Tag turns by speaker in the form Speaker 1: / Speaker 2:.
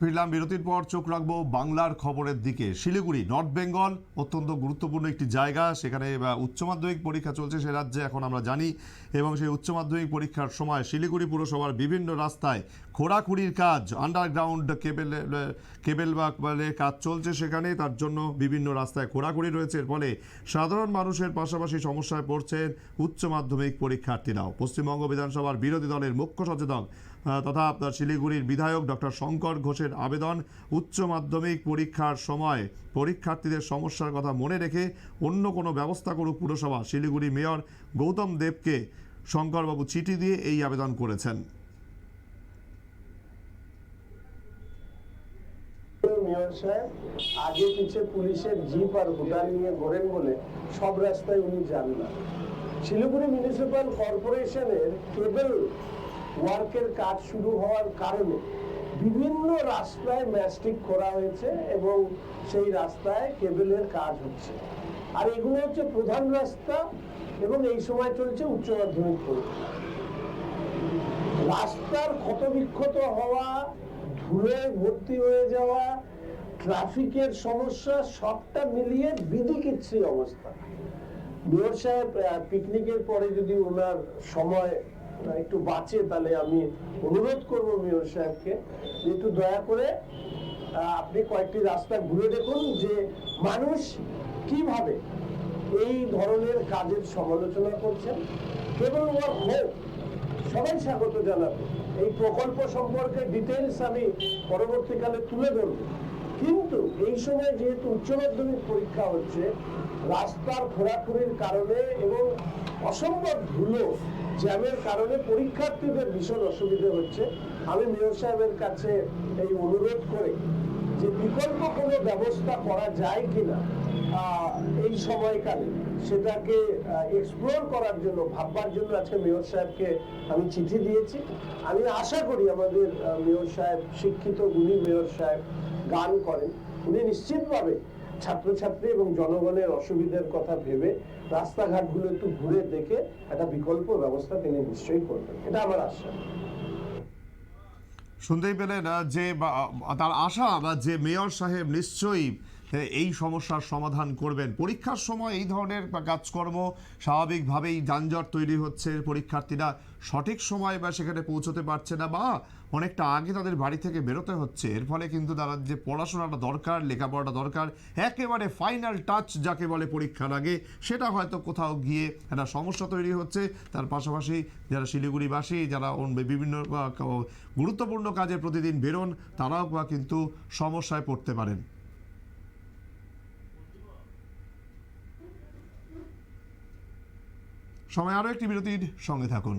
Speaker 1: ফিরলাম বিরতির পর চোখ রাখব বাংলার খবরের দিকে। শিলিগুড়ি, নর্থ বেঙ্গল, অত্যন্ত গুরুত্বপূর্ণ একটি জায়গা। সেখানে উচ্চ মাধ্যমিক পরীক্ষা চলছে সে রাজ্যে, এখন আমরা জানি। এবং সেই উচ্চ মাধ্যমিক পরীক্ষার সময় শিলিগুড়ি পুরসভার বিভিন্ন রাস্তায় খোঁড়াখুড়ির কাজ আন্ডারগ্রাউন্ড কেবেল কেবেল বা বলে কাজ চলছে সেখানে। তার জন্য বিভিন্ন রাস্তায় খোঁড়াখুড়ি রয়েছে। এর ফলে সাধারণ মানুষের পাশাপাশি সমস্যায় পড়ছেন উচ্চ মাধ্যমিক পরীক্ষার্থীরাও। পশ্চিমবঙ্গ বিধানসভার বিরোধী দলের মুখ্য সচেতক তথা শিলিগুড়ির বিধায়ক ডক্টর শঙ্কর ঘোষের আবেদন উচ্চ মাধ্যমিক পরীক্ষার সময় পরীক্ষার্থীদের সমস্যার কথা মনে রেখে অন্য কোনো ব্যবস্থা করুক পুরসভা। শিলিগুড়ি মেয়র গৌতম দেবকে শঙ্করবাবু চিঠি দিয়ে এই আবেদন করেছেন।
Speaker 2: মেয়র সাহেব, আগে পিছে পুলিশের জিপ আর ভুটান নিয়ে ঘোরেন বলে সব রাস্তায় উনি যান না। শিলিগুড়ি মিউনিসিপাল কর্পোরেশনের কেবল ওয়ার্কের কাজ শুরু হওয়ার কারণে বিভিন্ন রাস্তায় ম্যাস্টিক করা হয়েছে এবং সেই রাস্তায় কেবলের কাজ হচ্ছে। আর এগুলো হচ্ছে প্রধান রাস্তা এবং এই সময় চলছে উচ্চ মাধ্যমিক পরীক্ষা। রাস্তার ক্ষতবিক্ষত হওয়া ধুলে ভর্তি হয়ে যাওয়া, ট্রাফিকের সমস্যা, সবটা মিলিয়ে বিধিকিচ্ছি অবস্থা। মেয়র সাহেব পিকনিকের পরে যদি ওনার সময় একটু বাঁচে তাহলে আমি অনুরোধ করব মেয়র সাহেবকে একটু দয়া করে আপনি কয়েকটি রাস্তা ঘুরে দেখুন যে মানুষ কীভাবে এই ধরনের কাজের সমালোচনা করছেন। কেবল ওয়ার্ক হোক, সবাই স্বাগত জানাবে। এই প্রকল্প সম্পর্কে ডিটেলস আমি পরবর্তীকালে তুলে ধরব। কিন্তু এই সময় যেহেতু উচ্চ মাধ্যমিক পরীক্ষা হচ্ছে, রাস্তার খোরাখুরির কারণে এবং অসম্ভব ধুলো জ্যামের কারণে পরীক্ষার্থীদের ভীষণ অসুবিধে হচ্ছে। আমি মেয়র সাহেবের কাছে এই অনুরোধ করে যে বিকল্প কোনো ব্যবস্থা করা যায় কিনা এই সময়কালে সেটাকে এক্সপ্লোর করার জন্য, ভাববার জন্য আজকে মেয়র সাহেবকে আমি চিঠি দিয়েছি। আমি আশা করি আমাদের মেয়র সাহেব, শিক্ষিত গুণী মেয়র সাহেব গান করেন, উনি নিশ্চিতভাবে ছাত্রছাত্রী এবং জনগণের অসুবিধার কথা ভেবে রাস্তাঘাটগুলো একটু ঘুরে দেখে একটা বিকল্প ব্যবস্থা তিনি নিশ্চয়ই করবেন। এটা আমার আশা।
Speaker 1: শুনতেই পেলেন যে তার আশা বা যে মেয়র সাহেব নিশ্চয়ই এই সমস্যার সমাধান করবেন। পরীক্ষার সময় এই ধরনের কাজকর্ম স্বাভাবিকভাবেই যানজট তৈরি হচ্ছে। পরীক্ষার্থীরা সঠিক সময় বা সেখানে পৌঁছতে পারছে না বা অনেকটা আগে তাদের বাড়ি থেকে বেরোতে হচ্ছে। এর ফলে কিন্তু তারা যে পড়াশোনাটা দরকার, লেখাপড়াটা দরকার, একেবারে ফাইনাল টাচ যাকে বলে পরীক্ষার আগে, সেটা হয়তো কোথাও গিয়ে একটা সমস্যা তৈরি হচ্ছে। তার পাশাপাশি যারা শিলিগুড়িবাসী, যারা বিভিন্ন গুরুত্বপূর্ণ কাজে প্রতিদিন বেরোন, তারাও কিন্তু সমস্যায় পড়তে পারেন। সময় আরও একটি বিরতির সঙ্গে থাকুন।